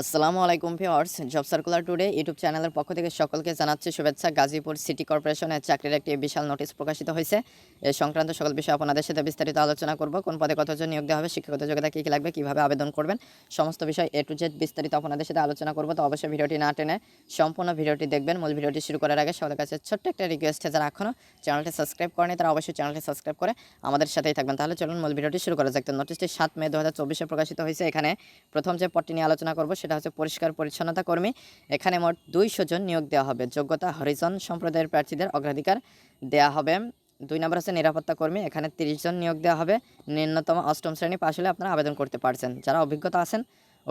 আসসালামু আলাইকুম viewers job circular today YouTube চ্যানেলের পক্ষ থেকে সকলকে জানাচ্ছি শুভেচ্ছা। গাজীপুর সিটি কর্পোরেশনের চাকরির একটি বিশাল নোটিশ প্রকাশিত হয়েছে। এ সংক্রান্ত সকল বিষয় আপনাদের সাথে বিস্তারিত আলোচনা করব, কোন পদে কতজন নিয়োগ দেওয়া হবে, শিক্ষাগত যোগ্যতা কী কী লাগবে, কীভাবে আবেদন করবেন, সমস্ত বিষয় এ টু জেড বিস্তারিত আপনাদের সাথে আলোচনা করব। তো অবশ্যই ভিডিওটি না টেনে সম্পূর্ণ ভিডিওটি দেখবেন। মূল ভিডিওটি শুরু করার আগে সবার কাছে ছোট্ট একটা রিকোয়েস্ট যারা এখনও চ্যানেলটি সাবস্ক্রাইব করেনি, তারা অবশ্যই চ্যানেলটি সাবস্ক্রাইব করে আমাদের সাথেই থাকবেন। তাহলে চলুন মূল ভিডিওটি শুরু করা যাক। তো নোটিশটি সাত মে দু হাজার প্রকাশিত হয়েছে। এখানে প্রথম যে পদটি নিয়ে আলোচনা করব সেটা হচ্ছে পরিষ্কার পরিচ্ছন্নতা কর্মী। এখানে মোট দুইশো জন নিয়োগ দেওয়া হবে। যোগ্যতা হরিজন সম্প্রদায়ের প্রার্থীদের অগ্রাধিকার দেওয়া হবে। দুই নম্বর হচ্ছে নিরাপত্তা কর্মী। এখানে তিরিশ জন নিয়োগ দেওয়া হবে। ন্যূনতম অষ্টম শ্রেণি পাশ হলে আপনারা আবেদন করতে পারছেন। যারা অভিজ্ঞতা আছেন,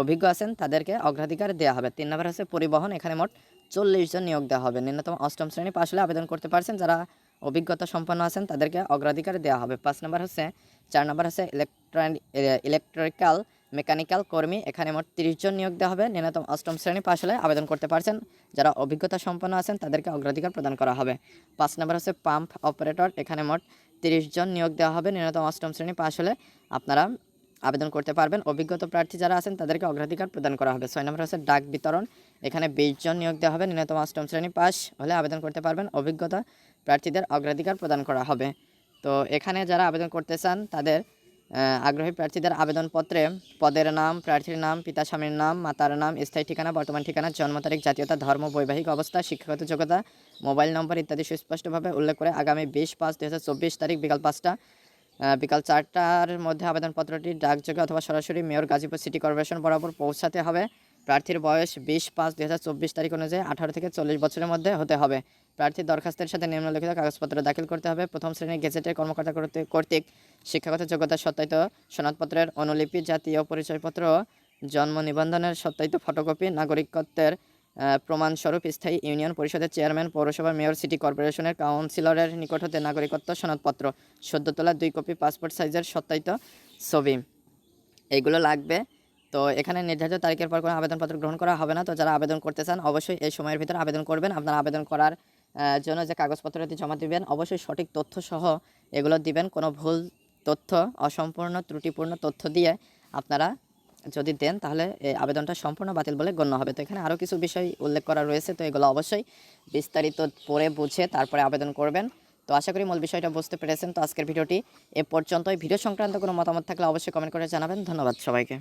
অভিজ্ঞ আছেন, তাদেরকে অগ্রাধিকার দেওয়া হবে। তিন নম্বর হচ্ছে পরিবহন। এখানে মোট চল্লিশ জন নিয়োগ দেওয়া হবে। ন্যূনতম অষ্টম শ্রেণি পাশ হলে আবেদন করতে পারছেন। যারা অভিজ্ঞতা সম্পন্ন আছেন, তাদেরকে অগ্রাধিকার দেওয়া হবে। পাঁচ নম্বর হচ্ছে, চার নম্বর হচ্ছে ইলেকট্রনিক ইলেকট্রিক্যাল মেকানিক্যাল কর্মী, এখানে মোট তিরিশ জন নিয়োগ দেওয়া হবে। ন্যূনতম অষ্টম শ্রেণি পাশ হলে আবেদন করতে পারছেন। যারা অভিজ্ঞতা সম্পন্ন আছেন, তাদেরকে অগ্রাধিকার প্রদান করা হবে। পাঁচ নম্বর হচ্ছে পাম্প অপারেটর, এখানে মোট তিরিশ জন নিয়োগ দেওয়া হবে। ন্যূনতম অষ্টম শ্রেণি পাশ হলে আপনারা আবেদন করতে পারবেন। অভিজ্ঞতা প্রার্থী যারা আছেন, তাদেরকে অগ্রাধিকার প্রদান করা হবে। ছয় নম্বর হচ্ছে ডাক বিতরণ, এখানে বিশ জন নিয়োগ দেওয়া হবে। ন্যূনতম অষ্টম শ্রেণি পাস হলে আবেদন করতে পারবেন। অভিজ্ঞতা প্রার্থীদের অগ্রাধিকার প্রদান করা হবে। তো এখানে যারা আবেদন করতে চান, তাদের আগ্রহী প্রার্থীদের আবেদনপত্রে পদের নাম, প্রার্থীর নাম, পিতা স্বামীর নাম, মাতার নাম, স্থায়ী ঠিকানা, বর্তমান ঠিকানা, জন্ম তারিখ, জাতীয়তা, ধর্ম, বৈবাহিক অবস্থা, শিক্ষাগত যোগ্যতা, মোবাইল নম্বর ইত্যাদি সুস্পষ্টভাবে উল্লেখ করে আগামী বিশ পাঁচ দু তারিখ বিকাল পাঁচটা বিকাল চারটার মধ্যে আবেদনপত্রটি ডাকযোগে অথবা সরাসরি মেয়র গাজীপুর সিটি কর্পোরেশন বরাবর পৌঁছাতে হবে। প্রার্থীর বয়স বিশ পাঁচ দুই তারিখ অনুযায়ী আঠারো থেকে চল্লিশ বছরের মধ্যে হতে হবে। প্রার্থীর দরখাস্তের সাথে নিম্নলিখিত কাগজপত্র দাখিল করতে হবে। প্রথম শ্রেণির গেজেটের কর্মকর্তা কর্তৃক শিক্ষাগত যোগ্যতা সত্যায়িত সনদপত্রের অনুলিপি, জাতীয় পরিচয়পত্র, জন্ম নিবন্ধনের সত্যায়িত ফটোকপি, নাগরিকত্বের প্রমাণস্বরূপ স্থায়ী ইউনিয়ন পরিষদের চেয়ারম্যান, পৌরসভা মেয়র, সিটি কর্পোরেশনের কাউন্সিলরের নিকট হতে নাগরিকত্ব সনদপত্র। সদ্য তোলা দুই কপি পাসপোর্ট সাইজের সত্যায়িত ছবি। এগুলো লাগবে তো এখানে নির্ধারিত তারিখের পর কোনো আবেদনপত্র গ্রহণ করা হবে না। তো যারা আবেদন করতে চান, অবশ্যই এই সময়ের ভিতরে আবেদন করবেন। আপনারা আবেদন করার জন্য যে কাগজপত্রটি জমা দিবেন, অবশ্যই সঠিক তথ্য সহ এগুলো দিবেন। কোনো ভুল তথ্য, অসম্পূর্ণ, ত্রুটিপূর্ণ তথ্য দিয়ে আপনারা যদি দেন, তাহলে এই আবেদনটা সম্পূর্ণ বাতিল বলে গণ্য হবে। তো এখানে আরও কিছু বিষয় উল্লেখ করা রয়েছে। তো এগুলো অবশ্যই বিস্তারিত পড়ে বুঝে তারপরে আবেদন করবেন। তো আশা করি মূল বিষয়টা বুঝতে পেরেছেন। তো আজকের ভিডিওটি এ পর্যন্তই। ভিডিও সংক্রান্ত কোনো মতামত থাকলে অবশ্যই কমেন্ট করে জানাবেন। ধন্যবাদ সবাইকে।